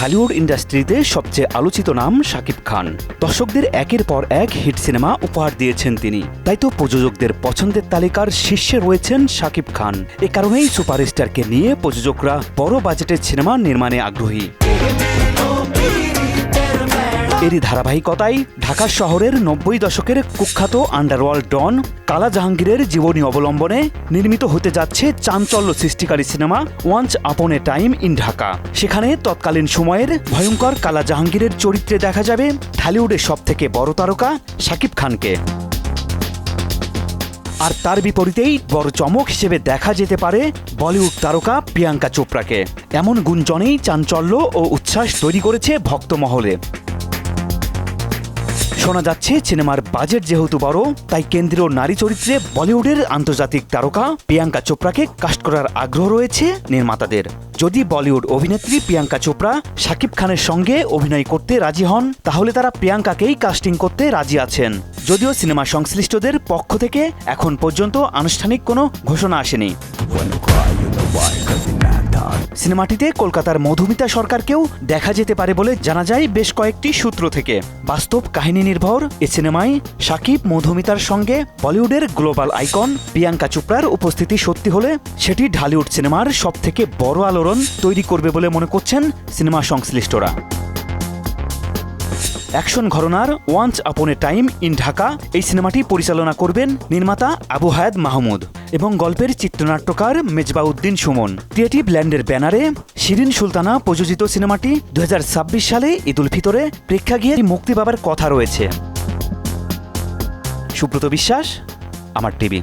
ঢালিউড ইন্ডাস্ট্রিতে সবচেয়ে আলোচিত নাম শাকিব খান। দর্শকদের একের পর এক হিট সিনেমা উপহার দিয়েছেন তিনি। তাই তো প্রযোজকদের পছন্দের তালিকার শীর্ষে রয়েছেন শাকিব খান। এ কারণেই সুপারস্টারকে নিয়ে প্রযোজকরা বড় বাজেটের সিনেমা নির্মাণে আগ্রহী। এরই ধারাবাহিকতায় ঢাকা শহরের নব্বই দশকের কুখ্যাত আন্ডারওয়ার্ল্ড ডন, কালা জাহাঙ্গীরের জীবনী অবলম্বনে নির্মিত হতে যাচ্ছে চাঞ্চল্য সৃষ্টিকারী cinema once upon A time in Dhaka. সেখানে তৎকালীন সময়ের ভয়ঙ্কর কালা জাহাঙ্গীরের চরিত্রে দেখা যাবে ঢালিউডের সব থেকে বড় তারকা শাকিব খানকে। আর তার বিপরীতেই বড় চমক হিসেবে দেখা যেতে পারে বলিউড তারকা প্রিয়াঙ্কা চোপড়াকে। এমন গুঞ্জনেই চাঞ্চল্য ও উচ্ছ্বাস তৈরি করেছে ভক্তমহলে। শোনা যাচ্ছে, সিনেমার বাজেট যেহেতু বড়, তাই কেন্দ্রীয় নারী চরিত্রে বলিউডের আন্তর্জাতিক তারকা প্রিয়াঙ্কা চোপড়াকে কাস্ট করার আগ্রহ রয়েছে নির্মাতাদের। যদি বলিউড অভিনেত্রী প্রিয়াঙ্কা চোপড়া শাকিব খানের সঙ্গে অভিনয় করতে রাজি হন, তাহলে তারা প্রিয়াঙ্কাকেই কাস্টিং করতে রাজি আছেন। যদিও সিনেমা সংশ্লিষ্টদের পক্ষ থেকে এখন পর্যন্ত আনুষ্ঠানিক কোনো ঘোষণা আসেনি। সিনেমাটিতে কলকাতার মধুমিতা সরকারকেও দেখা যেতে পারে বলে জানা যায় বেশ কয়েকটি সূত্র থেকে। বাস্তব কাহিনী নির্ভর, এ সিনেমায় সাকিব, মধুমিতার সঙ্গে বলিউডের গ্লোবাল আইকন প্রিয়াঙ্কা চোপড়ার উপস্থিতি সত্যি হলে সেটি ঢালিউড সিনেমার সবথেকে বড় আলোড়ন তৈরি করবে বলে মনে করছেন সিনেমা সংশ্লিষ্টরা। Action ঘরনার once upon A time in Dhaka এই সিনেমাটি পরিচালনা করবেন নির্মাতা আবু হায়াদ মাহমুদ এবং গল্পের চিত্রনাট্যকার মেজবাউদ্দিন সুমন। ক্রিয়েটিভ ল্যান্ডের ব্যানারে শিরিন সুলতানা প্রযোজিত সিনেমাটি দু হাজার ছাব্বিশ সালে ঈদুল ফিতরে প্রেক্ষাগৃহে মুক্তি পাবার কথা রয়েছে। সুব্রত বিশ্বাস, আমার টিভি।